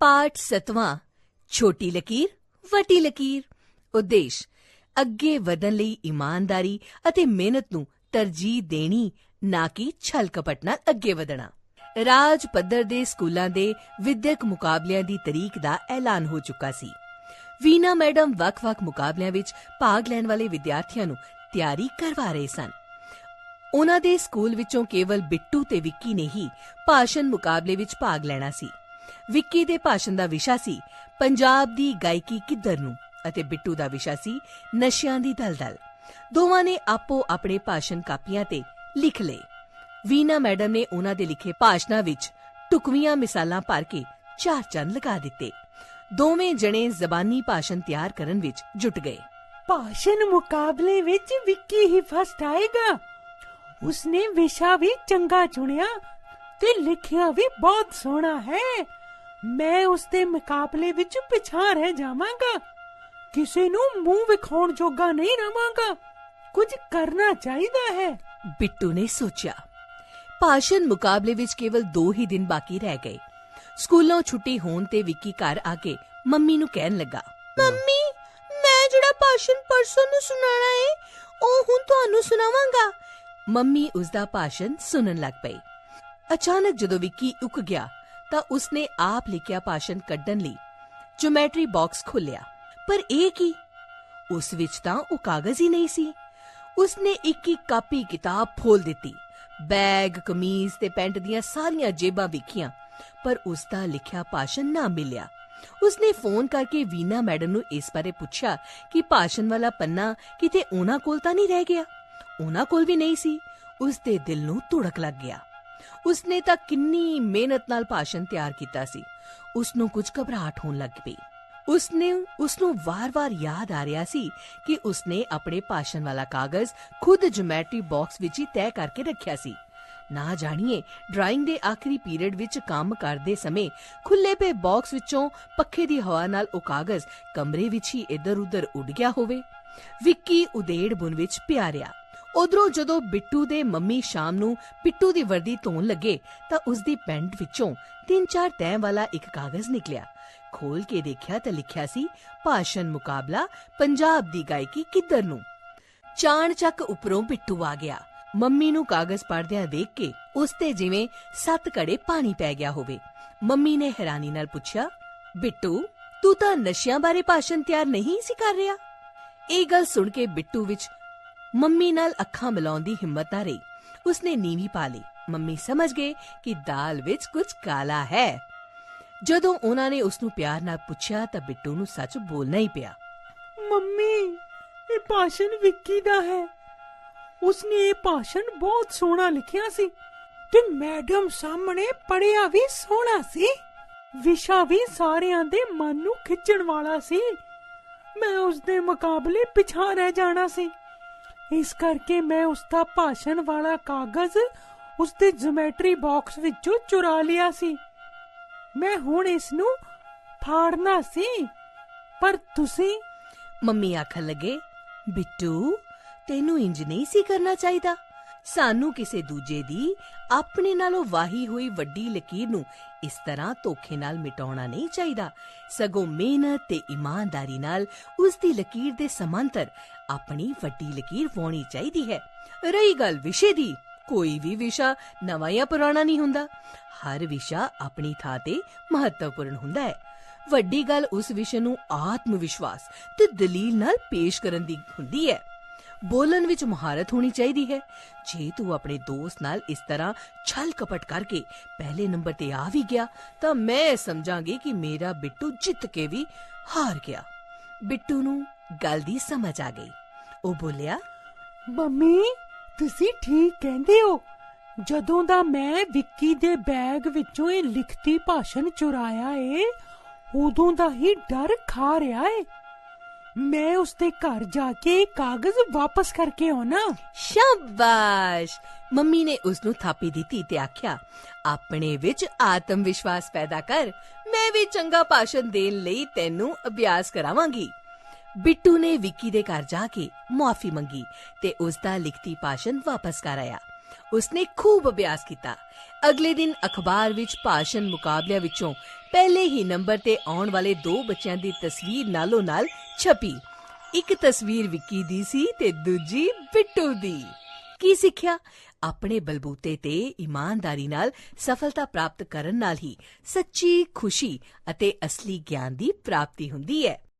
ਪਾਠ ਸਤਵਾਂ, ਛੋਟੀ ਲਕੀਰ, ਵੱਡੀ ਲਕੀਰ। ਉਦੇਸ਼, ਅੱਗੇ ਵਧਣ ਲਈ ਇਮਾਨਦਾਰੀ ਅਤੇ ਮਿਹਨਤ ਨੂੰ ਤਰਜੀਹ ਦੇਣੀ, ਨਾ ਕਿ ਛਲ ਕਪਟ ਨਾਲ ਅੱਗੇ ਵਧਣਾ। ਰਾਜ ਪੱਧਰ ਦੇ ਸਕੂਲਾਂ ਦੇ ਵਿਦਿਅਕ ਮੁਕਾਬਲਿਆਂ ਦੀ ਤਰੀਕ ਦਾ ਐਲਾਨ ਹੋ ਚੁੱਕਾ ਸੀ। ਵੀਨਾ ਮੈਡਮ ਵੱਖ-ਵੱਖ ਮੁਕਾਬਲਿਆਂ ਵਿੱਚ ਭਾਗ ਲੈਣ ਵਾਲੇ ਵਿਦਿਆਰਥੀਆਂ ਨੂੰ ਤਿਆਰੀ ਕਰਵਾ ਰਹੇ ਸਨ। ਉਹਨਾਂ ਦੇ ਸਕੂਲ ਵਿੱਚੋਂ ਕੇਵਲ ਬਿੱਟੂ ਤੇ ਵਿੱਕੀ ਨੇ ਹੀ ਭਾਸ਼ਣ ਮੁਕਾਬਲੇ ਵਿੱਚ ਭਾਗ ਲੈਣਾ ਸੀ। ਵਿੱਕੀ ਦੇ ਭਾਸ਼ਣ ਦਾ ਵਿਸ਼ਾ ਸੀ ਪੰਜਾਬ ਦੀ ਗਾਇਕੀ ਕਿੱਧਰ ਨੂੰ ਅਤੇ ਬਿੱਟੂ ਦਾ ਵਿਸ਼ਾ ਸੀ ਨਸ਼ਿਆਂ ਦੀ ਦਲਦਲ। ਦੋਵਾਂ ਨੇ ਆਪੋ ਆਪਣੇ ਭਾਸ਼ਣ ਕਾਪੀਆਂ ਤੇ ਲਿਖ ਲਏ। ਵੀਨਾ ਮੈਡਮ ਨੇ ਉਹਨਾਂ ਦੇ ਲਿਖੇ ਭਾਸ਼ਣਾਂ ਵਿੱਚ ਟੁਕਵੀਆਂ ਮਿਸਾਲਾਂ ਭਰ ਕੇ ਚਾਰ ਚੰਨ ਲਗਾ ਦਿੱਤੇ। ਦੋਵੇਂ ਜਣੇ ਜ਼ਬਾਨੀ ਭਾਸ਼ਣ ਤਿਆਰ ਕਰਨ ਵਿੱਚ ਜੁਟ ਗਏ। ਭਾਸ਼ਣ ਮੁਕਾਬਲੇ ਵਿੱਚ ਵਿੱਕੀ ਹੀ ਫਸਟ ਆਏਗਾ। ਉਸਨੇ ਵਿਸ਼ਾ ਵੀ ਚੰਗਾ ਚੁਣਿਆ ਤੇ ਲਿਖਿਆ ਵੀ ਬਹੁਤ ਸੋਹਣਾ ਹੈ। ਮੈਂ ਉਸਦੇ ਮੁਕਾਬਲੇ ਵਿੱਚ ਪਿਛਾਂ ਰਹਿ ਜਾਵਾਂਗਾ। ਕਿਸੇ ਨੂੰ ਮੂੰਹ ਵਿਖਾਉਣ ਜੋਗਾ ਨਹੀਂ ਰਵਾਂਗਾ। ਕੁਝ ਕਰਨਾ ਚਾਹੀਦਾ ਹੈ। ਬਿੱਟੂ ਨੇ ਸੋਚਿਆ। ਭਾਸ਼ਣ ਮੁਕਾਬਲੇ ਵਿੱਚ ਕੇਵਲ 2 ਹੀ ਦਿਨ ਬਾਕੀ ਰਹਿ ਗਏ। ਸਕੂਲੋਂ ਛੁੱਟੀ ਹੋਣ ਤੇ ਵਿੱਕੀ ਘਰ ਆ ਕੇ ਮੰਮੀ ਨੂੰ ਕਹਿਣ ਲੱਗਾ। ਮੰਮੀ ਮੈਂ ਜਿਹੜਾ ਭਾਸ਼ਣ ਪਰਸੋਂ ਨੂੰ ਸੁਣਾਉਣਾ ਏ ਉਹ ਹੁਣ ਤੁਹਾਨੂੰ ਸੁਣਾਵਾਂਗਾ। ਮੰਮੀ ਉਸ ਦਾ ਭਾਸ਼ਣ ਸੁਣਨ ਲੱਗ ਪਈ। ਅਚਾਨਕ ਜਦੋਂ ਵਿੱਕੀ ਉੱਕ ਗਿਆ ਤਾਂ ਉਸਨੇ ਆਪ ਲਿਖਿਆ ਭਾਸ਼ਣ ਕੱਢਣ ਲਈ ਜਿਓਮੈਟਰੀ ਬਾਕਸ ਖੋਲ੍ਹਿਆ। ਪਰ ਇਹ ਕੀ? ਉਸ ਵਿੱਚ ਤਾਂ ਉਹ ਕਾਗਜ਼ ਹੀ ਨਹੀਂ ਸੀ। ਉਸਨੇ ਇੱਕ ਇੱਕ ਕਾਪੀ ਕਿਤਾਬ ਫੋਲ ਦਿੱਤੀ। ਬੈਗ, ਕਮੀਜ਼ ਤੇ ਪੈਂਟ ਦੀਆਂ ਸਾਰੀਆਂ ਜੇਬਾਂ ਵੇਖੀਆਂ, ਪਰ ਉਸ ਦਾ ਲਿਖਿਆ ਭਾਸ਼ਣ ਨਾ ਮਿਲਿਆ। ਉਸਨੇ ਫੋਨ ਕਰਕੇ ਵੀਨਾ ਮੈਡਮ ਨੂੰ ਇਸ ਬਾਰੇ ਪੁੱਛਿਆ ਕਿ ਭਾਸ਼ਣ ਵਾਲਾ ਪੰਨਾ ਕਿਤੇ ਉਹਨਾਂ ਕੋਲ ਤਾਂ ਨਹੀਂ ਰਹਿ ਗਿਆ? ਉਹਨਾਂ ਕੋਲ ਵੀ ਨਹੀਂ ਸੀ। ਉਸ ਦੇ ਦਿਲ ਨੂੰ ਧੜਕ ਲੱਗ ਗਿਆ। ਉਸਨੇ ਤਾਂ ਕਿੰਨੀ ਮਿਹਨਤ ਨਾਲ ਭਾਸ਼ਣ ਤਿਆਰ ਕੀਤਾ ਸੀ। ਉਸ ਨੂੰ ਕੁਝ ਘਬਰਾਹਟ ਹੋਣ ਲੱਗ ਪਈ। ਉਸਨੇ ਉਸ ਨੂੰ ਵਾਰ-ਵਾਰ ਯਾਦ ਆ ਰਿਹਾ ਸੀ ਕਿ ਉਸਨੇ ਆਪਣੇ ਭਾਸ਼ਣ ਵਾਲਾ ਕਾਗਜ਼ ਖੁਦ ਜਿਓਮੈਟਰੀ ਬਾਕਸ ਵਿੱਚ ਹੀ ਤੈਅ ਕਰਕੇ ਰੱਖਿਆ ਸੀ। ਨਾ ਜਾਣੀਏ ਡਰਾਇੰਗ ਦੇ ਆਖਰੀ ਪੀਰੀਅਡ ਵਿੱਚ ਕੰਮ ਕਰਦੇ ਸਮੇਂ ਖੁੱਲੇ ਪਏ ਬਾਕਸ ਵਿੱਚੋਂ ਪੱਖੇ ਦੀ ਹਵਾ ਨਾਲ ਉਹ ਕਾਗਜ਼ ਕਮਰੇ ਵਿੱਚ ਹੀ ਇੱਧਰ-ਉੱਧਰ ਉੱਡ ਗਿਆ ਹੋਵੇ। ਵਿੱਕੀ ਉਦੇੜ ਬੁਨ ਵਿੱਚ ਪਿਆ ਰਿਹਾ। ਉਧਰੋਂ ਜਦੋਂ ਬਿੱਟੂ ਦੇ ਮੰਮੀ ਸ਼ਾਮ ਨੂੰ ਬਿੱਟੂ ਦੀ ਵਰਦੀ ਧੋਣ ਲੱਗੇ ਤਾਂ ਉਸ ਦੀ ਪੈਂਟ ਵਿੱਚੋਂ ਤਿੰਨ ਚਾਰ ਤੈਅ ਵਾਲਾ ਇੱਕ ਕਾਗਜ਼ ਨਿਕਲਿਆ। ਖੋਲ ਕੇ ਦੇਖਿਆ ਤਾਂ ਲਿਖਿਆ ਸੀ, ਭਾਸ਼ਣ ਮੁਕਾਬਲਾ ਪੰਜਾਬ ਦੀ ਗਾਇਕੀ ਕਿੱਧਰ ਨੂੰ? ਚਾਣ ਚੱਕ ਉੱਪਰੋਂ ਬਿੱਟੂ ਆ ਗਿਆ। ਮੰਮੀ ਨੂੰ ਕਾਗਜ਼ ਪੜਦਿਆਂ ਦੇਖ ਕੇ ਉਸ ਤੇ ਜਿਵੇਂ ਸੱਤ ਕੜੇ ਪਾਣੀ ਪੈ ਗਿਆ ਹੋਵੇ। ਮੰਮੀ ਨੇ ਹੈਰਾਨੀ ਨਾਲ ਪੁੱਛਿਆ, ਬਿੱਟੂ, ਤੂੰ ਤਾਂ ਨਸ਼ਿਆਂ ਬਾਰੇ ਭਾਸ਼ਣ ਤਿਆਰ ਨਹੀਂ ਸੀ ਕਰ ਰਿਹਾ? ਇਹ ਗੱਲ ਸੁਣ ਕੇ ਬਿੱਟੂ ਵਿੱਚ ਮੰਮੀ ਨਾਲ ਅੱਖਾਂ ਮਿਲਾਉਣ ਦੀ ਹਿੰਮਤ ਨਾ ਰਹੀ। ਉਸਨੇ ਨੀਵੀਂ ਪਾ ਲਈ। ਮੰਮੀ ਸਮਝ ਗਏ ਕਿ ਦਾਲ ਵਿੱਚ ਕੁਝ ਕਾਲਾ ਹੈ। ਜਦੋਂ ਉਹਨਾਂ ਨੇ ਉਸ ਨੂੰ ਪਿਆਰ ਨਾਲ ਪੁੱਛਿਆ ਤਾਂ ਬਿੱਟੂ ਨੂੰ ਸੱਚ ਬੋਲਣਾ ਹੀ ਪਿਆ। ਮੰਮੀ, ਇਹ ਭਾਸ਼ਣ ਵਿੱਕੀ ਦਾ ਹੈ। ਉਸਨੇ ਇਹ ਭਾਸ਼ਣ ਬਹੁਤ ਸੋਹਣਾ ਲਿਖਿਆ ਸੀ ਤੇ ਮੈਡਮ ਸਾਹਮਣੇ ਪੜਿਆ ਵੀ ਸੋਹਣਾ ਸੀ। ਵਿਸ਼ਾ ਵੀ ਸਾਰਿਆਂ ਦੇ ਮਨ ਨੂੰ ਖਿੱਚਣ ਵਾਲਾ ਸੀ। ਮੈਂ ਉਸ ਦੇ ਮੁਕਾਬਲੇ ਪਿਛਾਂ ਰਹਿ ਜਾਣਾ ਸੀ। ਇਸ ਕਰਕੇ ਮੈਂ ਉਸ ਦਾ ਭਾਸ਼ਣ ਵਾਲਾ ਕਾਗਜ਼ ਉਸ ਦੇ ਜਿਓਮੈਟਰੀ ਬਾਕਸ ਵਿੱਚੋਂ ਚੁਰਾ ਲਿਆ ਸੀ। ਮੈਂ ਹੁਣ ਇਸ ਨੂੰ ਫਾੜਨਾ ਸੀ। ਪਰ ਤੁਸੀਂ ਮੰਮੀ ਆਖਣ ਲੱਗੇ, ਬਿੱਟੂ, ਤੈਨੂੰ ਇੰਜ ਨਹੀਂ ਸੀ ਕਰਨਾ ਚਾਹੀਦਾ। ਸਾਨੂੰ ਕਿਸੇ ਦੂਜੇ ਦੀ ਆਪਣੇ ਨਾਲੋਂ ਵਾਹੀ ਹੋਈ ਵੱਡੀ ਲਕੀਰ ਨੂੰ ਇਸ ਤਰ੍ਹਾਂ ਧੋਖੇ ਨਾਲ ਮਿਟਾਉਣਾ ਨਹੀਂ ਚਾਹੀਦਾ। ਸਗੋਂ ਮਿਹਨਤ ਤੇ ਇਮਾਨਦਾਰੀ ਨਾਲ ਉਸ ਦੀ ਲਕੀਰ ਦੇ ਸਮਾਂਤਰ ਆਪਣੀ ਵੱਡੀ ਲਕੀਰ ਵਾਉਣੀ ਚਾਹੀਦੀ ਹੈ। ਰਹੀ ਗੱਲ ਵਿਸ਼ੇ ਦੀ, ਕੋਈ ਵੀ ਵਿਸ਼ਾ ਨਵਾਂ ਜਾਂ ਪੁਰਾਣਾ ਨਹੀਂ ਹੁੰਦਾ। ਹਰ ਵਿਸ਼ਾ ਆਪਣੀ ਥਾਂ ਤੇ ਮਹੱਤਵਪੂਰਨ ਹੁੰਦਾ ਹੈ। ਵੱਡੀ ਗੱਲ ਉਸ ਵਿਸ਼ੇ ਨੂੰ ਆਤਮ ਵਿਸ਼ਵਾਸ ਤੇ ਦਲੀਲ ਨਾਲ ਪੇਸ਼ ਕਰਨ ਦੀ ਹੁੰਦੀ ਹੈ। ਬੋਲਣ ਵਿੱਚ ਮਹਾਰਤ ਹੋਣੀ ਚਾਹੀਦੀ ਹੈ। ਜੇ ਤੂੰ ਆਪਣੇ ਦੋਸਤ ਨਾਲ ਇਸ ਤਰ੍ਹਾਂ ਛਲ ਕਪਟ ਕਰਕੇ ਪਹਿਲੇ ਨੰਬਰ ਤੇ ਆ ਵੀ ਗਿਆ, ਤਾਂ ਮੈਂ ਸਮਝਾਂਗੀ ਕਿ ਮੇਰਾ ਬਿੱਟੂ ਜਿੱਤ ਕੇ ਵੀ ਹਾਰ ਗਿਆ। ਬਿੱਟੂ ਨੂੰ ਗੱਲ ਦੀ ਸਮਝ ਆ ਗਈ। ਉਹ ਬੋਲਿਆ, ਮੰਮੀ, ਤੁਸੀਂ ਠੀਕ ਕਹਿੰਦੇ ਹੋ। ਜਦੋਂ ਦਾ ਮੈਂ ਵਿੱਕੀ ਦੇ ਬੈਗ ਵਿੱਚੋਂ ਇਹ ਲਿਖਤੀ ਭਾਸ਼ਣ ਚੁਰਾਇਆ ਏ, ਉਦੋਂ ਦਾ ਹੀ ਡਰ ਖਾ ਰਿਹਾ ਏ। ਮੈਂ ਉਸਦੇ ਘਰ ਜਾ ਕੇ ਕਾਗਜ਼ ਵਾਪਸ ਕਰਕੇ ਆਉਣਾ। ਸ਼ਾਬਾਸ਼! ਮੰਮੀ ਨੇ ਉਸ ਨੂੰ ਥਾਪੀ ਦਿੱਤੀ ਤੇ ਆਖਿਆ, ਆਪਣੇ ਵਿੱਚ ਆਤਮ ਵਿਸ਼ਵਾਸ ਪੈਦਾ ਕਰ, ਮੈਂ ਵੀ ਚੰਗਾ ਭਾਸ਼ਣ ਦੇਣ ਲਈ ਤੈਨੂੰ ਅਭਿਆਸ ਕਰਾਵਾਂਗੀ। ਬਿੱਟੂ ਨੇ ਵਿੱਕੀ ਦੇ ਘਰ ਜਾ ਕੇ ਮਾਫ਼ੀ ਮੰਗੀ ਤੇ ਉਸ ਦਾ ਲਿਖਤੀ ਭਾਸ਼ਣ ਵਾਪਸ ਕਰ ਆਇਆ। ਉਸਨੇ ਖੂਬ ਅਭਿਆਸ ਕੀਤਾ। ਅਗਲੇ ਦਿਨ ਅਖਬਾਰ ਵਿੱਚ ਭਾਸ਼ਣ ਮੁਕਾਬਲਿਆਂ ਵਿੱਚੋਂ ਪਹਿਲੇ ਹੀ ਨੰਬਰ ਤੇ ਆਉਣ ਵਾਲੇ ਦੋ ਬੱਚਿਆਂ ਦੀ ਤਸਵੀਰ ਨਾਲੋਂ ਨਾਲ ਛਪੀ। ਇੱਕ ਤਸਵੀਰ ਵਿੱਕੀ ਦੀ ਸੀ ਤੇ ਦੂਜੀ ਬਿੱਟੂ ਦੀ। ਕੀ ਸਿੱਖਿਆ? ਆਪਣੇ ਬਲਬੂਤੇ ਤੇ ਇਮਾਨਦਾਰੀ ਨਾਲ ਸਫਲਤਾ ਪ੍ਰਾਪਤ ਕਰਨ ਨਾਲ ਹੀ ਸੱਚੀ ਖੁਸ਼ੀ ਅਤੇ ਅਸਲੀ ਗਿਆਨ ਦੀ ਪ੍ਰਾਪਤੀ ਹੁੰਦੀ ਹੈ।